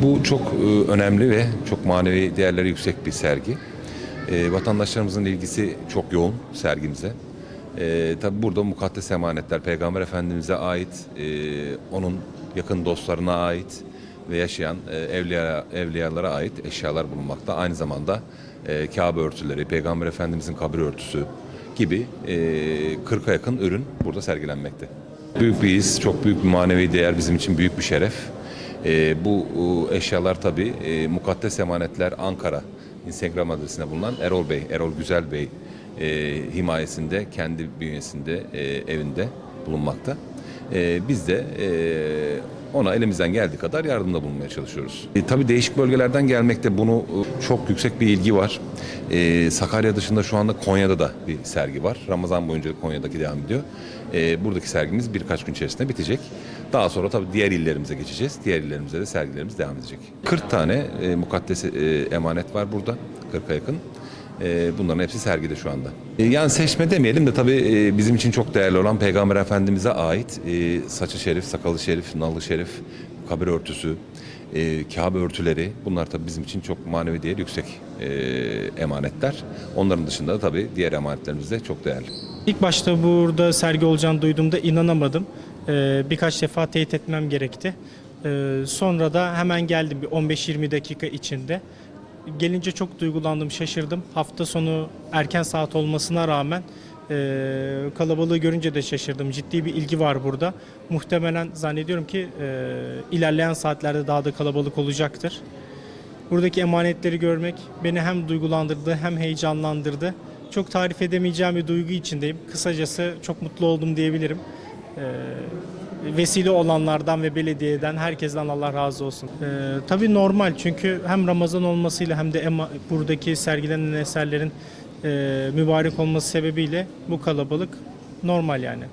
Bu çok e, önemli ve çok manevi değerleri yüksek bir sergi. E, vatandaşlarımızın ilgisi çok yoğun sergimize. E, Tabi burada mukaddes emanetler Peygamber Efendimiz'e ait, e, onun yakın dostlarına ait ve yaşayan e, evliya, evliyalara ait eşyalar bulunmakta. Aynı zamanda e, Kabe örtüleri, Peygamber Efendimiz'in kabir örtüsü gibi e, 40'a yakın ürün burada sergilenmekte. Büyük bir his, çok büyük bir manevi değer bizim için büyük bir şeref. E, bu eşyalar tabi e, Mukaddes Emanetler Ankara Instagram adresine bulunan Erol Bey, Erol Güzel Bey e, himayesinde, kendi bünyesinde, e, evinde bulunmakta. E, biz de e, ona elimizden geldiği kadar yardımda bulunmaya çalışıyoruz. E, tabii değişik bölgelerden gelmekte bunu e, çok yüksek bir ilgi var. E, Sakarya dışında şu anda Konya'da da bir sergi var. Ramazan boyunca Konya'daki devam ediyor. E, buradaki sergimiz birkaç gün içerisinde bitecek. Daha sonra tabii diğer illerimize geçeceğiz. Diğer illerimize de sergilerimiz devam edecek. 40 tane e, mukaddes e, emanet var burada. 40'a yakın. E, bunların hepsi sergide şu anda. E, yani seçme demeyelim de tabii e, bizim için çok değerli olan Peygamber Efendimiz'e ait e, saçı şerif, sakalı şerif, nalı şerif, kabir örtüsü, e, Kabe örtüleri bunlar tabii bizim için çok manevi değer yüksek e, emanetler. Onların dışında da tabii diğer emanetlerimiz de çok değerli. İlk başta burada sergi olacağını duyduğumda inanamadım. Ee, birkaç defa teyit etmem gerekti. Ee, sonra da hemen geldim bir 15-20 dakika içinde. Gelince çok duygulandım, şaşırdım. Hafta sonu erken saat olmasına rağmen e, kalabalığı görünce de şaşırdım. Ciddi bir ilgi var burada. Muhtemelen zannediyorum ki e, ilerleyen saatlerde daha da kalabalık olacaktır. Buradaki emanetleri görmek beni hem duygulandırdı hem heyecanlandırdı. Çok tarif edemeyeceğim bir duygu içindeyim. Kısacası çok mutlu oldum diyebilirim. Ee, vesile olanlardan ve belediyeden herkesten Allah razı olsun. Ee, tabii normal çünkü hem Ramazan olmasıyla hem de ema- buradaki sergilenen eserlerin e, mübarek olması sebebiyle bu kalabalık normal yani.